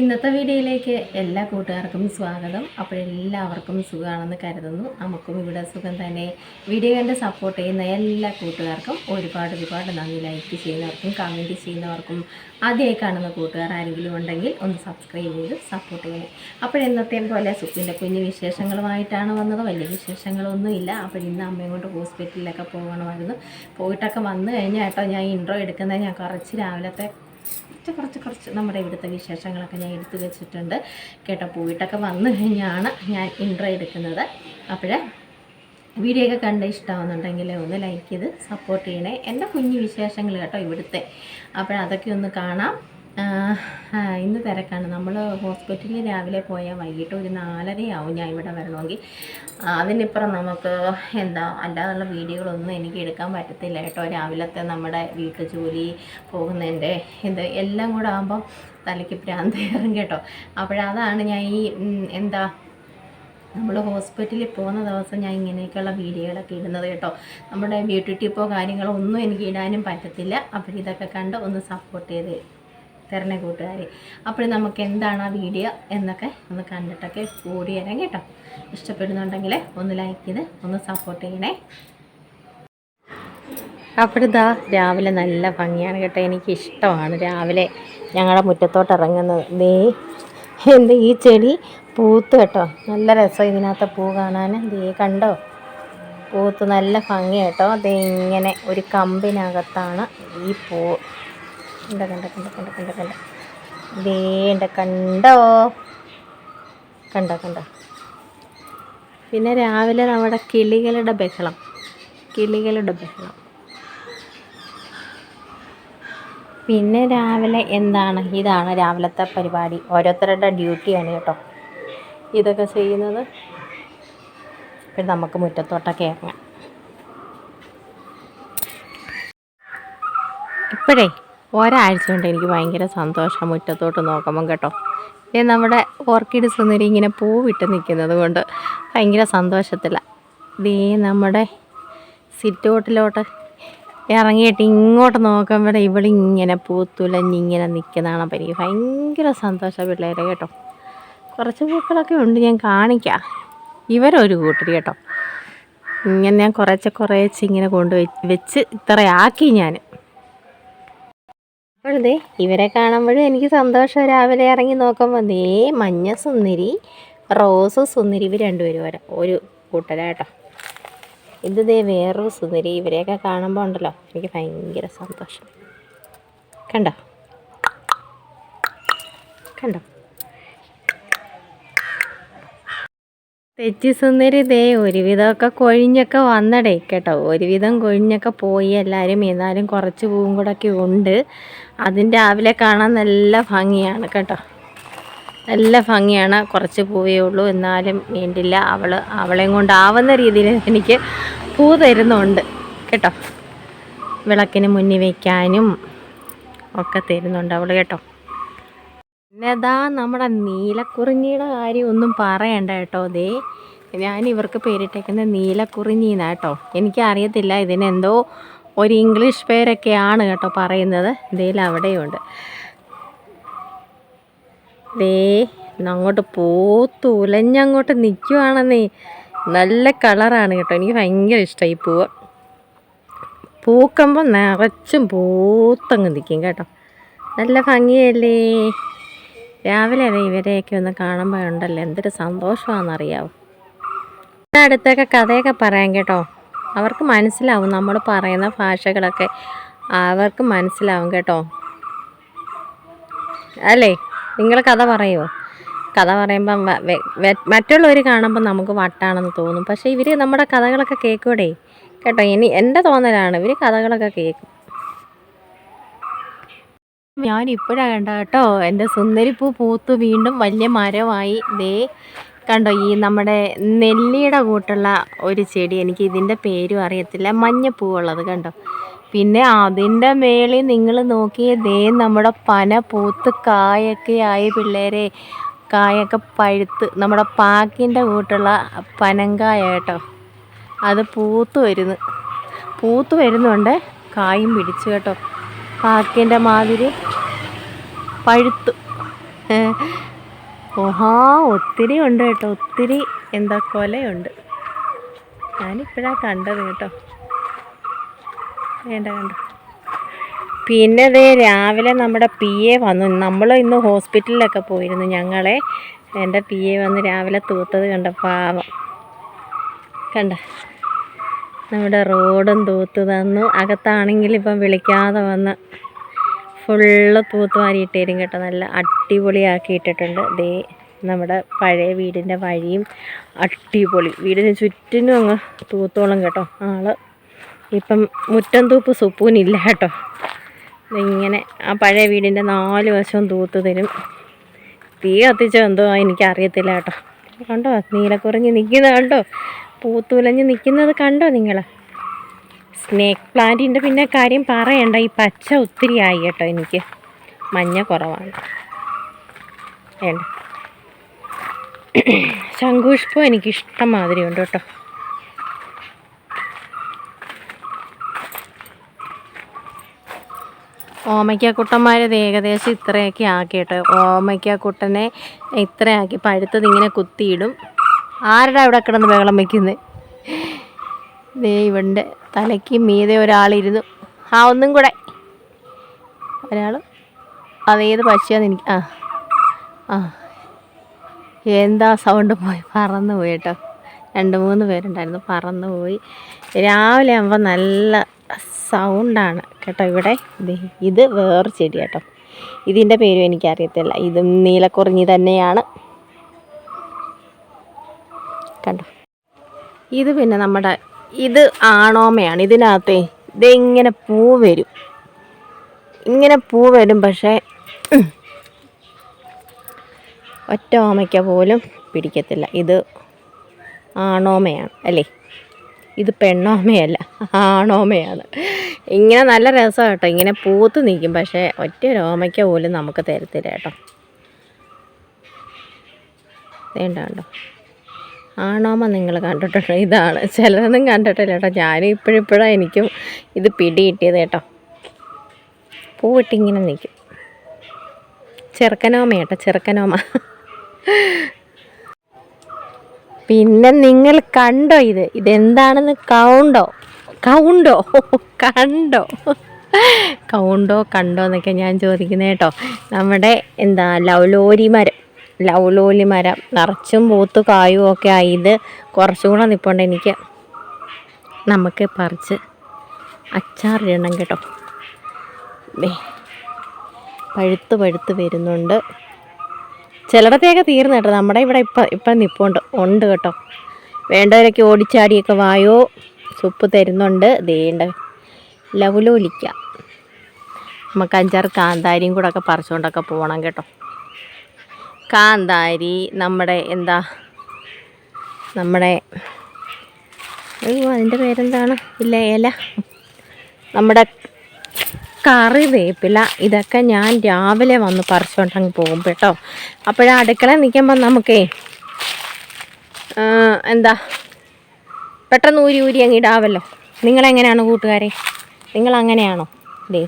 ഇന്നത്തെ വീഡിയോയിലേക്ക് എല്ലാ കൂട്ടുകാർക്കും സ്വാഗതം. അപ്പോൾ എല്ലാവർക്കും സുഖമാണെന്ന് കരുതുന്നു. നമുക്കും ഇവിടെ സുഖം തന്നെ. വീഡിയോ കണ്ട് സപ്പോർട്ട് ചെയ്യുന്ന എല്ലാ കൂട്ടുകാർക്കും ഒരുപാട് ഒരുപാട് നന്ദി. ലൈക്ക് ചെയ്യുന്നവർക്കും കമന്റ് ചെയ്യുന്നവർക്കും ആദ്യമായി കാണുന്ന കൂട്ടുകാർ ആരെങ്കിലും ഉണ്ടെങ്കിൽ ഒന്ന് സബ്സ്ക്രൈബ് ചെയ്ത് സപ്പോർട്ട് ചെയ്യണം. അപ്പോൾ എന്നത്തെയും പോലെ സുഖിന്റെ കുഞ്ഞ് വിശേഷങ്ങളുമായിട്ടാണ് വന്നത്. വലിയ വിശേഷങ്ങളൊന്നുമില്ല. അപ്പോൾ ഇന്ന് അമ്മയും കൊണ്ട് ഹോസ്പിറ്റലിലൊക്കെ പോകണമായിരുന്നു. പോയിട്ടൊക്കെ വന്നു കഴിഞ്ഞാൽ ഞാൻ ഇൻട്രോ എടുക്കുന്നത്. ഞാൻ കുറച്ച് രാവിലത്തെ കുറച്ച് കുറച്ച് കുറച്ച് നമ്മുടെ ഇവിടുത്തെ വിശേഷങ്ങളൊക്കെ ഞാൻ എടുത്തു വെച്ചിട്ടുണ്ട്. കേട്ടോ പോയിട്ടൊക്കെ വന്നു കഴിഞ്ഞാണ് ഞാൻ ഇൻട്രോ എടുക്കുന്നത്. അപ്പോഴേ വീഡിയോ ഒക്കെ കണ്ട് ഇഷ്ടമാവുന്നുണ്ടെങ്കിൽ ഒന്ന് ലൈക്ക് ചെയ്ത് സപ്പോർട്ട് ചെയ്യണേ. എന്റെ കുഞ്ഞു വിശേഷങ്ങൾ കേട്ടോ ഇവിടുത്തെ. അപ്പോഴതൊക്കെ ഒന്ന് കാണാം. ഇന്ന് തിരക്കാണ്. നമ്മൾ ഹോസ്പിറ്റലിൽ രാവിലെ പോയാൽ വൈകിട്ട് ഒരു നാലരയാവും ഞാൻ ഇവിടെ വരണമെങ്കിൽ. അതിനിപ്പുറം നമുക്ക് എന്താ അല്ലാതുള്ള വീഡിയോകളൊന്നും എനിക്ക് എടുക്കാൻ പറ്റത്തില്ല കേട്ടോ. രാവിലത്തെ നമ്മുടെ വീട്ടു ജോലി പോകുന്നതിന്റെ ഇത് എല്ലാം കൂടെ ആകുമ്പം തലയ്ക്ക് കയറും കേട്ടോ. അപ്പോഴതാണ് ഞാൻ ഈ എന്താ നമ്മൾ ഹോസ്പിറ്റലിൽ പോകുന്ന ദിവസം ഞാൻ ഇങ്ങനെയൊക്കെയുള്ള വീഡിയോകളൊക്കെ ഇടുന്നത് കേട്ടോ. നമ്മുടെ ബ്യൂട്ടി ടിപ്പോ കാര്യങ്ങളോ ഒന്നും എനിക്ക് ഇടാനും പറ്റത്തില്ല. അപ്പോൾ ഇതൊക്കെ കണ്ട് ഒന്ന് സപ്പോർട്ട് ചെയ്ത് തരണേ കൂട്ടുകാരെ. അപ്പോൾ നമുക്ക് എന്താണ് ആ വീഡിയോ എന്നൊക്കെ ഒന്ന് കണ്ടിട്ടൊക്കെ കൂടി തരാം കേട്ടോ. ഇഷ്ടപ്പെടുന്നുണ്ടെങ്കിൽ ഒന്ന് ലൈക്ക് ചെയ്ത് ഒന്ന് സപ്പോർട്ട് ചെയ്യണേ. അപ്പോഴിതാ രാവിലെ നല്ല ഭംഗിയാണ് കേട്ടോ. എനിക്ക് ഇഷ്ടമാണ് രാവിലെ ഞങ്ങളുടെ മുറ്റത്തോട്ട് ഇറങ്ങുന്നത്. ദേ എന്ത് ഈ ചെടി പൂത്ത് കേട്ടോ. നല്ല രസം ഇതിനകത്ത് പൂ കാണാൻ. ദേ കണ്ടോ? പൂത്ത് നല്ല ഭംഗി കേട്ടോ. ദേ ഇങ്ങനെ ഒരു കമ്പിനകത്താണ് ഈ പൂ കണ്ട കണ്ട കണ്ട കണ്ട കണ്ട കണ്ട. വേണ്ട കണ്ടോ? കണ്ട കണ്ട? പിന്നെ രാവിലെ നമ്മുടെ കിളികളുടെ ബഹളം. കിളികളുടെ ബഹളം. പിന്നെ രാവിലെ എന്താണ്? ഇതാണ് രാവിലത്തെ പരിപാടി. ഓരോരുത്തരുടെ ഡ്യൂട്ടിയാണ് കേട്ടോ. ഇതൊക്കെ ചെയ്യുന്നത്. പിന്നെ നമുക്ക് മുറ്റത്തോട്ടൊക്കെ ഇറങ്ങാം. ഇപ്പോഴേ ഒരാഴ്ച കൊണ്ട് എനിക്ക് ഭയങ്കര സന്തോഷം മുറ്റത്തോട്ട് നോക്കുമ്പം കേട്ടോ. ഇത് നമ്മുടെ ഓർക്കിഡ് സുന്ദരി ഇങ്ങനെ പൂവിട്ട് നിൽക്കുന്നത് കൊണ്ട് ഭയങ്കര സന്തോഷത്തിലാണ് ദേ നമ്മുടെ സിറ്റൗട്ടിലോട്ട് ഇറങ്ങിയിട്ട് ഇങ്ങോട്ട് നോക്കുമ്പോൾ ഇവളിങ്ങനെ പൂത്തുലഞ്ഞിങ്ങനെ നിൽക്കുന്നതാണ് അപ്പം എനിക്ക് ഭയങ്കര സന്തോഷം പിള്ളേരെ കേട്ടോ. കുറച്ച് പൂക്കളൊക്കെ ഉണ്ട് ഞാൻ കാണിക്കാം. ഇവരൊരു കൂട്ടർ കേട്ടോ. ഇങ്ങനെ ഞാൻ കുറച്ച് കുറേച്ച് ഇങ്ങനെ കൊണ്ടുപോയി വെച്ച് ഇത്രയാക്കി ഞാൻ. അപ്പോഴതേ ഇവരെ കാണുമ്പോഴും എനിക്ക് സന്തോഷം. രാവിലെ ഇറങ്ങി നോക്കുമ്പോൾ ദേ മഞ്ഞ സുന്ദരി റോസ് സുന്ദരി ഇവർ രണ്ടുപേരും വരാം. ഒരു കൂട്ടരാട്ടോ ഇത് ദേ വേറൊരു സുന്ദരി ഇവരെയൊക്കെ കാണുമ്പോൾ ഉണ്ടല്ലോ. എനിക്ക് ഭയങ്കര സന്തോഷം. കണ്ടോ? കണ്ടോ? തെച്ചി സുന്ദരി ദേ ഒരുവിധമൊക്കെ കൊഴിഞ്ഞൊക്കെ വന്നടേ കേട്ടോ. ഒരുവിധം കൊഴിഞ്ഞൊക്കെ പോയി എല്ലാവരും എന്നാലും കുറച്ച് പൂവും കൂടെ ഒക്കെ ഉണ്ട്. അതിന് രാവിലെ കാണാൻ നല്ല ഭംഗിയാണ് കേട്ടോ. നല്ല ഭംഗിയാണ് കുറച്ച് പൂവേ ഉള്ളൂ. എന്നാലും വേണ്ടില്ല. അവൾ അവളെയും കൊണ്ടാവുന്ന രീതിയിൽ എനിക്ക് പൂ തരുന്നുണ്ട് കേട്ടോ. വിളക്കിന് മുന്നിൽ വയ്ക്കാനും ഒക്കെ തരുന്നുണ്ട് അവൾ കേട്ടോ. പിന്നെ അതാ നമ്മുടെ നീലക്കുറിഞ്ഞിയുടെ കാര്യം ഒന്നും പറയണ്ട കേട്ടോ ദേ. ഞാൻ ഇവർക്ക് പേരിട്ടേക്കുന്ന നീലക്കുറിഞ്ഞിന്നാ കേട്ടോ. എനിക്കറിയത്തില്ല ഇതിനെന്തോ ഒരു ഇംഗ്ലീഷ് പേരൊക്കെയാണ് കേട്ടോ പറയുന്നത്. ഇതിൽ അവിടെയുണ്ട്. ദേ അങ്ങോട്ട് പൂത്ത് ഉലഞ്ഞങ്ങോട്ട് നിൽക്കുവാണെന്നേ നല്ല കളറാണ് കേട്ടോ. എനിക്ക് ഭയങ്കര ഇഷ്ടമായി പൂവ്. പൂക്കുമ്പോൾ നിറച്ചും പൂത്തങ്ങ് നിൽക്കും കേട്ടോ. നല്ല ഭംഗിയല്ലേ? രാവിലെ അതെ ഇവരെയൊക്കെ ഒന്ന് കാണുമ്പോൾ ഉണ്ടല്ലോ എന്തൊരു സന്തോഷമാണെന്നറിയാവോ. അടുത്തൊക്കെ കഥയൊക്കെ പറയാം കേട്ടോ. അവർക്ക് മനസ്സിലാവും നമ്മൾ പറയുന്ന ഭാഷകളൊക്കെ. അവർക്ക് മനസ്സിലാവും കേട്ടോ. അല്ലേ? നിങ്ങൾ കഥ പറയുമോ കഥ പറയുമ്പം മറ്റുള്ളവർ കാണുമ്പോൾ നമുക്ക് വട്ടാണെന്ന് തോന്നും. പക്ഷേ ഇവർ നമ്മുടെ കഥകളൊക്കെ കേൾക്കൂടെ? കേട്ടോ ഇനി എന്റെ തോന്നലാണ് ഇവർ കഥകളൊക്കെ കേൾക്കും. ഞാൻ ഇപ്പോഴാണ് കണ്ട കേട്ടോ. എന്റെ സുന്ദരിപ്പൂ പൂത്ത് വീണ്ടും വലിയ മരമായി. ദേ കണ്ടോ ഈ നമ്മുടെ നെല്ലിയുടെ കൂട്ടുള്ള ഒരു ചെടി. എനിക്ക് ഇതിന്റെ പേരും അറിയത്തില്ല. മഞ്ഞപ്പൂവുള്ളത് കണ്ടോ. പിന്നെ അതിന്റെ മേളിൽ നിങ്ങൾ നോക്കിയേ ദേ നമ്മുടെ പന പൂത്ത് കായൊക്കെ ആയി പിള്ളേരെ. കായൊക്കെ പഴുത്ത്. നമ്മുടെ പാക്കിന്റെ കൂട്ടുള്ള പനങ്കായ കേട്ടോ. അത് പൂത്ത് വരുന്നു. പൂത്ത് വരുന്നുണ്ട്. കായും പിടിച്ചു കേട്ടോ. പാക്കിന്റെ മാതിരി പഴുത്ത്. ഓഹാ ഒത്തിരി ഉണ്ട് കേട്ടോ. ഒത്തിരി എന്താ കൊലയുണ്ട്. ഞാനിപ്പോഴാണ് കണ്ടത് കേട്ടോ. വേണ്ട കണ്ടോ പിന്നെ ദേ രാവിലെ നമ്മുടെ പി എ വന്നു. നമ്മൾ ഇന്ന് ഹോസ്പിറ്റലിലൊക്കെ പോയിരുന്നു. ഞങ്ങളെ എന്റെ പി എ വന്ന് രാവിലെ തൂത്തത് കണ്ട പാവം. കണ്ട. നമ്മുടെ റോഡും തൂത്ത് തന്നു. അകത്താണെങ്കിൽ ഇപ്പം വിളിക്കാതെ വന്ന് ഫുള്ള് തൂത്ത് വാരിയിട്ടേരും കേട്ടോ. നല്ല അടിപൊളിയാക്കി ഇട്ടിട്ടുണ്ട് ദേ നമ്മുടെ പഴയ വീടിന്റെ വഴിയും അടിപൊളി. വീടിന് ചുറ്റിനും അങ്ങ് തൂത്തോളം കേട്ടോ ആൾ. ഇപ്പം മുറ്റം തൂപ്പ് സുപ്പൂനില്ല കേട്ടോ. ഇങ്ങനെ ആ പഴയ വീടിന്റെ നാല് വശവും തൂത്ത് തരും. തീ കത്തിച്ചോ എന്തോ എനിക്കറിയത്തില്ല കേട്ടോ. കണ്ടോ? നീലക്കുറഞ്ഞ് നിൽക്കുന്ന കണ്ടോ? പൂത്തുലഞ്ഞ് നിൽക്കുന്നത് കണ്ടോ നിങ്ങൾ? സ്നേക്ക് പ്ലാന്റിന്റെ പിന്നെ കാര്യം പറയണ്ട. ഈ പച്ച ഒത്തിരി ആയി കേട്ടോ എനിക്ക്. മഞ്ഞ കുറവാണ്. വേണ്ട. ശംഖുഷ്പം എനിക്ക് ഇഷ്ടം മാതിരി ഉണ്ട് കേട്ടോ. ഓമയ്ക്കാക്കുട്ടന്മാരത് ഏകദേശം ഇത്രയൊക്കെ ആക്കിയിട്ട് കേട്ടോ. ഓമയ്ക്കാക്കുട്ടനെ ഇത്രയാക്കി. പഴുത്തത് ഇങ്ങനെ കുത്തിയിടും. ആരുടെ അവിടെ കിടന്ന് ബഹളം വയ്ക്കുന്നത് ദേ ഇവന്റെ തലയ്ക്ക് മീതെ ഒരാളിരുന്നു. ആ ഒന്നും കൂടെ. ഒരാൾ അതേത് പക്ഷിയാന്ന് എനിക്ക് ആ ആ. എന്താ സൗണ്ട് പോയി? പറന്നു പോയി കേട്ടോ. രണ്ട് മൂന്ന് പേരുണ്ടായിരുന്നു. പറന്നു പോയി. രാവിലെ ആകുമ്പോൾ നല്ല സൗണ്ടാണ് കേട്ടോ ഇവിടെ. ഇത് വേറെ ചെടി കേട്ടോ. ഇതിന്റെ പേരും എനിക്കറിയത്തില്ല. ഇതും നീലക്കുറിഞ്ഞി തന്നെയാണ്. കണ്ടോ? ഇത് പിന്നെ നമ്മുടെ ഇത് ആണോമയാണ്. ഇതിനകത്തെ ഇതിങ്ങനെ പൂ വരും. ഇങ്ങനെ പൂ വരും പക്ഷേ ഒറ്റ ഓമയ്ക്ക പോലും പിടിക്കത്തില്ല. ഇത് ആണോമയാണ് അല്ലേ? ഇത് പെണ്ണോമയല്ല ആണോമയാണ്. ഇങ്ങനെ നല്ല രസമാണ് കേട്ടോ. ഇങ്ങനെ പൂത്ത് നിൽക്കും പക്ഷേ ഒറ്റ ഓമയ്ക്ക പോലും നമുക്ക് തരത്തില്ല കേട്ടോ. വേണ്ട ആണോമ നിങ്ങൾ കണ്ടിട്ടുണ്ടോ? ഇതാണ്. ചിലരൊന്നും കണ്ടിട്ടില്ല കേട്ടോ. ഞാനും ഇപ്പോഴിപ്പോഴാണ് എനിക്കും ഇത് പിടി കിട്ടിയത് കേട്ടോ. പൂവിട്ടിങ്ങനെ നിൽക്കും ചെറുക്കനോമ കേട്ടോ ചെറുക്കനോമ. പിന്നെ നിങ്ങൾ കണ്ടോ ഇത്? ഇതെന്താണെന്ന് കൗണ്ടോ? കൗണ്ടോ? കണ്ടോ? കൗണ്ടോ കണ്ടോ എന്നൊക്കെ ഞാൻ ചോദിക്കുന്നത് കേട്ടോ. നമ്മുടെ എന്താ ലൗലോരി മരം. ലൗലോലി മരം. നിറച്ചും പൂത്ത് കായും ഒക്കെ ആയി ഇത് കുറച്ചും കൂടെ നിൽപ്പുണ്ട് എനിക്ക്. നമുക്ക് പറിച്ച് അച്ചാറിടണം കേട്ടോ. പഴുത്ത് പഴുത്ത് വരുന്നുണ്ട്. ചിലടത്തെയൊക്കെ തീർന്നു കേട്ടോ. നമ്മുടെ ഇവിടെ ഇപ്പം ഇപ്പം നിൽപ്പുണ്ട് ഉണ്ട് കേട്ടോ. വേണ്ടവരൊക്കെ ഓടിച്ചാടിയൊക്കെ വായോ സുപ്പ് തരുന്നുണ്ട്. ദേണ്ട ലവലോലിക്ക നമുക്ക് അഞ്ചാറ് കാന്താരിയും കൂടെ ഒക്കെ പറിച്ചുകൊണ്ടൊക്കെ പോകണം കേട്ടോ. കാന്താരി നമ്മുടെ എന്താ നമ്മുടെ അതിന്റെ പേരെന്താണ്? ഇല്ല ഇല. നമ്മുടെ കറിവേപ്പില. ഇതൊക്കെ ഞാൻ രാവിലെ വന്ന് പറിച്ചുകൊണ്ടങ്ങ് പോകും കേട്ടോ. അപ്പോഴാ അടുക്കള നിൽക്കുമ്പോൾ നമുക്കേ എന്താ പെട്ടെന്ന് ഊരി ഊരി അങ്ങ് ഇടാവല്ലോ. നിങ്ങളെങ്ങനെയാണ് കൂട്ടുകാരെ? നിങ്ങളങ്ങനെയാണോ? ദേ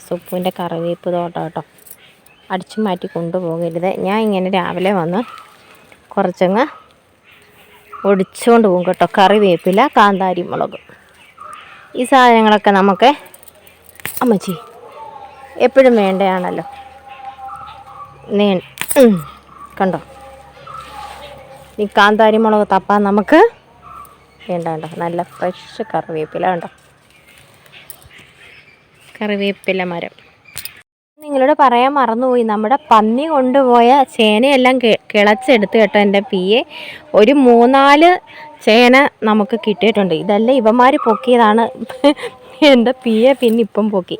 കറിവേപ്പ് തോട്ടം കേട്ടോ. അടിച്ചു മാറ്റി കൊണ്ടുപോകരുത്. ഞാൻ ഇങ്ങനെ രാവിലെ വന്ന് കുറച്ചങ്ങ് ഒടിച്ചുകൊണ്ട് പോകും കേട്ടോ. കറിവേപ്പില കാന്താരി മുളക്. ഈ സാധനങ്ങളൊക്കെ നമുക്ക് അമ്മച്ചി എപ്പോഴും വേണ്ടയാണല്ലോ. നീ കണ്ടോ? ഈ കാന്താരി മുളക് തപ്പാൻ നമുക്ക് വേണ്ട കണ്ടോ നല്ല ഫ്രഷ് കറിവേപ്പില കണ്ടോ? കറിവേപ്പില മരം. നിങ്ങളോട് പറയാൻ മറന്നുപോയി. നമ്മുടെ പന്നി കൊണ്ടുപോയ ചേനയെല്ലാം കിളച്ചെടുത്ത് കേട്ടോ എന്റെ പിയെ. ഒരു മൂന്നാൽ ചേന നമുക്ക് കിട്ടിയിട്ടുണ്ട്. ഇതെല്ലാം ഇവന്മാർ പൊക്കിയതാണ്. എന്റെ പിയെ പിന്നെ ഇപ്പം പൊക്കി.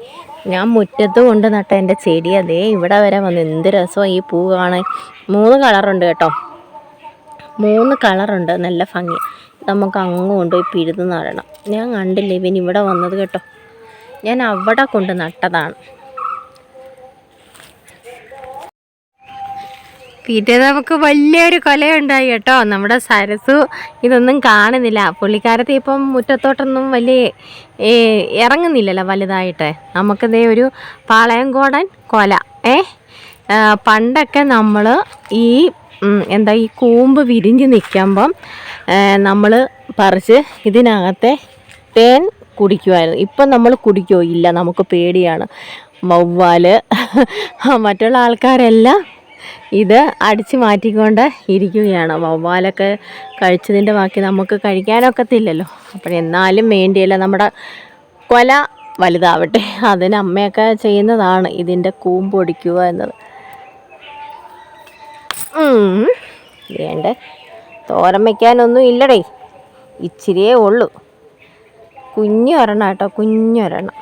ഞാൻ മുറ്റത്ത് കൊണ്ട് നട്ട എന്റെ ചെടി. അതേ ഇവിടെ വരെ വന്ന് എന്ത് രസമാണ് ഈ പൂ കാണാൻ. മൂന്ന് കളറുണ്ട് കേട്ടോ. മൂന്ന് കളറുണ്ട്. നല്ല ഭംഗി. നമുക്ക് അങ്ങ് കൊണ്ടുപോയി പിഴുത് നടണം. ഞാൻ കണ്ടില്ല ഇവൻ ഇവിടെ വന്നത് കേട്ടോ. ഞാൻ അവിടെ കൊണ്ട് നട്ടതാണ്. പിന്നെ നമുക്ക് വലിയൊരു കൊലയുണ്ടായി കേട്ടോ. നമ്മുടെ സരസു ഇതൊന്നും കാണുന്നില്ല. പുള്ളിക്കാരത്ത് ഇപ്പം മുറ്റത്തോട്ടൊന്നും വലിയ ഇറങ്ങുന്നില്ലല്ലോ വലുതായിട്ട്. നമുക്കിതേ ഒരു പാളയംകോടൻ കൊല ഏ? പണ്ടൊക്കെ നമ്മൾ ഈ എന്താ ഈ കൂമ്പ് വിരിഞ്ഞ് നിൽക്കുമ്പം നമ്മൾ പറിച്ച് ഇതിനകത്തെ തേൻ കുടിക്കുമായിരുന്നു ഇപ്പം നമ്മൾ കുടിക്കുമോ ഇല്ല നമുക്ക് പേടിയാണ്. വവ്വാൽ മറ്റുള്ള ആൾക്കാരെല്ലാം ഇത് അടിച്ച് മാറ്റിക്കൊണ്ട് ഇരിക്കുകയാണ്. വവ്വാലൊക്കെ കഴിച്ചതിന്റെ ബാക്കി നമുക്ക് കഴിക്കാനൊക്കത്തില്ലല്ലോ. അപ്പോൾ എന്നാലും വേണ്ടിയല്ല നമ്മുടെ കൊല വലുതാവട്ടെ. അതിന് അമ്മയൊക്കെ ചെയ്യുന്നതാണ് ഇതിന്റെ കൂമ്പൊടിക്കുക എന്നത്. വേണ്ട. തോരൻ വയ്ക്കാനൊന്നും ഇല്ലടേ. ഇച്ചിരിയേ ഉള്ളൂ. കുഞ്ഞു ഒരെണ്ണം കേട്ടോ കുഞ്ഞൊരെണ്ണം.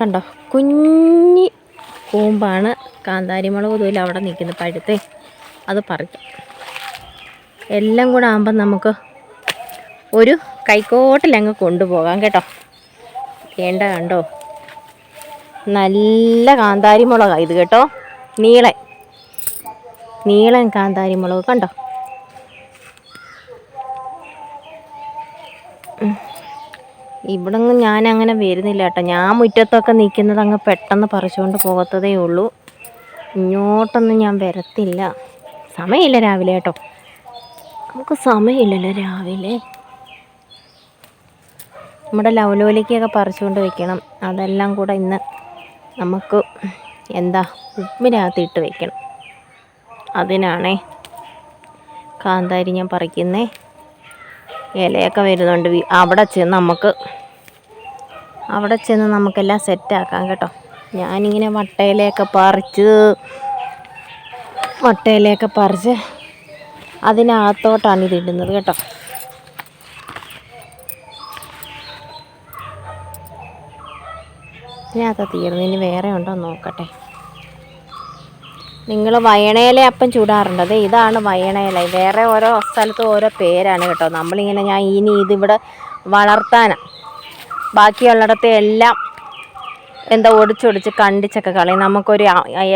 കണ്ടോ? കുഞ്ഞി കൂമ്പാണ് കാന്താരിമുളക് തൂല അവിടെ നിൽക്കുന്നത്. പഴുത്തേ അത് പറിക്കാം. എല്ലാം കൂടെ ആകുമ്പം നമുക്ക് ഒരു കൈക്കോട്ടിലങ്ങ് കൊണ്ടുപോകാം കേട്ടോ. വേണ്ട കണ്ടോ? നല്ല കാന്താരി മുളകാണ് ഇത് കേട്ടോ. നീളൻ. നീളൻ കാന്താരിമുളക് കണ്ടോ? ഇവിടൊന്നും ഞാൻ അങ്ങനെ വരുന്നില്ല കേട്ടോ. ഞാൻ മുറ്റത്തൊക്കെ നിൽക്കുന്നത് അങ്ങ് പെട്ടെന്ന് പറിച്ചുകൊണ്ട് പോകത്തതേ ഉള്ളൂ. ഇങ്ങോട്ടൊന്നും ഞാൻ വരത്തില്ല. സമയമില്ല രാവിലെ കേട്ടോ. നമുക്ക് സമയമില്ലല്ലോ രാവിലെ. നമ്മുടെ ലവലോലിക്കൊക്കെ പറിച്ചുകൊണ്ട് വെക്കണം. അതെല്ലാം കൂടെ ഇന്ന് നമുക്ക് എന്താ ഉപ്പിനകത്തിട്ട് വെക്കണം. അതിനാണേ കാന്താരി ഞാൻ പറിക്കുന്നേ. ഇലയൊക്കെ വരുന്നുണ്ട്. അവിടെ ചെന്ന് നമുക്ക് അവിടെ ചെന്ന് നമുക്കെല്ലാം സെറ്റാക്കാം കേട്ടോ. ഞാനിങ്ങനെ വട്ടയിലേക്ക് പറിച്ച് വട്ടയിലേക്ക് പറിച്ച് അതിനകത്തോട്ടാണ് ഇതിടുന്നത് കേട്ടോ. ഇതിനകത്ത് തീർന്നു ഇനി വേറെ ഉണ്ടോ നോക്കട്ടെ. നിങ്ങൾ വയണയില അപ്പം ചൂടാറുണ്ട്. അതെ ഇതാണ് വയണയില. വേറെ ഓരോ സ്ഥലത്തും ഓരോ പേരാണ് കേട്ടോ. നമ്മളിങ്ങനെ ഞാൻ ഇനി ഇതിവിടെ വളർത്താനാണ് ബാക്കിയുള്ളിടത്തെ എല്ലാം എന്താ ഒടിച്ചൊടിച്ച് കണ്ടിച്ചൊക്കെ കളയും. നമുക്കൊരു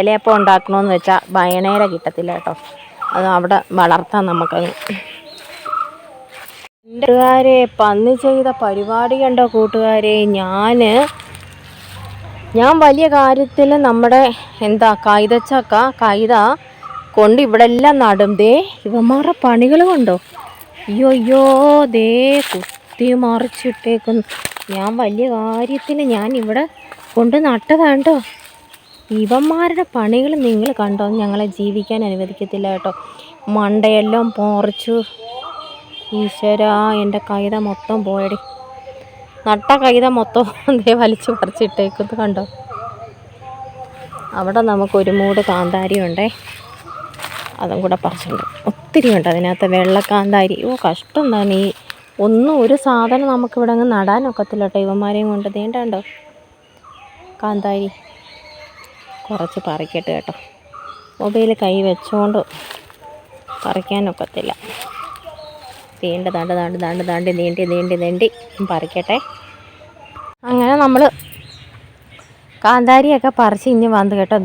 ഇലയപ്പം ഉണ്ടാക്കണമെന്ന് വെച്ചാൽ ഭയനേര കിട്ടത്തില്ല കേട്ടോ. അത് അവിടെ വളർത്താൻ നമുക്കത് കൂട്ടുകാരെ പന്നി ചെയ്ത പരിപാടി കണ്ടോ കൂട്ടുകാരെ? ഞാൻ ഞാൻ വലിയ കാര്യത്തിൽ നമ്മുടെ എന്താ കൈതച്ചക്ക കൈത കൊണ്ട് ഇവിടെ എല്ലാം നടും. ദേ ഇവന്മാരുടെ പണികൾ കൊണ്ടോ? അയ്യോ അയ്യോ ദേ കുത്തി മറിച്ചിട്ടേക്കുന്നു. ഞാൻ വലിയ കാര്യത്തിന് ഞാൻ ഇവിടെ കൊണ്ട് നട്ടതാണ് ഇവന്മാരുടെ പണികൾ നിങ്ങൾ കണ്ടോ? ഞങ്ങളെ ജീവിക്കാൻ അനുവദിക്കത്തില്ല കേട്ടോ. മണ്ടയെല്ലാം പോറിച്ചു. ഈശ്വര എന്റെ കൈത മൊത്തം പോയടി. നട്ട കൈത മൊത്തം ദേ വലിച്ചു പറിച്ചിട്ടേക്കുന്നത് കണ്ടോ? അവിടെ നമുക്ക് ഒരു മൂട് കാന്താരി ഉണ്ടേ. അതും കൂടെ പറിച്ചിട്ടുണ്ട്. ഒത്തിരി ഉണ്ട് അതിനകത്ത് വെള്ളക്കാന്താരി ഓ കഷ്ടം തന്നെ ഈ ഒന്നും ഒരു സാധനം നമുക്കിവിടെ അങ്ങ് നടാനൊക്കത്തില്ല കേട്ടോ ഇവന്മാരെയും കൊണ്ട്? നീണ്ടോ കാന്താരി. കുറച്ച് പറിക്കട്ടെ കേട്ടോ. മൊബൈൽ കൈ വെച്ചുകൊണ്ട് പറിക്കാനൊക്കത്തില്ല. തീണ്ട താണ്ട് താണ്ട് താണ്ട് താണ്ടി നീണ്ടി നീണ്ടി നീണ്ടി പറിക്കട്ടെ. അങ്ങനെ നമ്മൾ കാന്താരിയൊക്കെ പറിച്ച് ഇനി വന്ന് കേട്ടോ.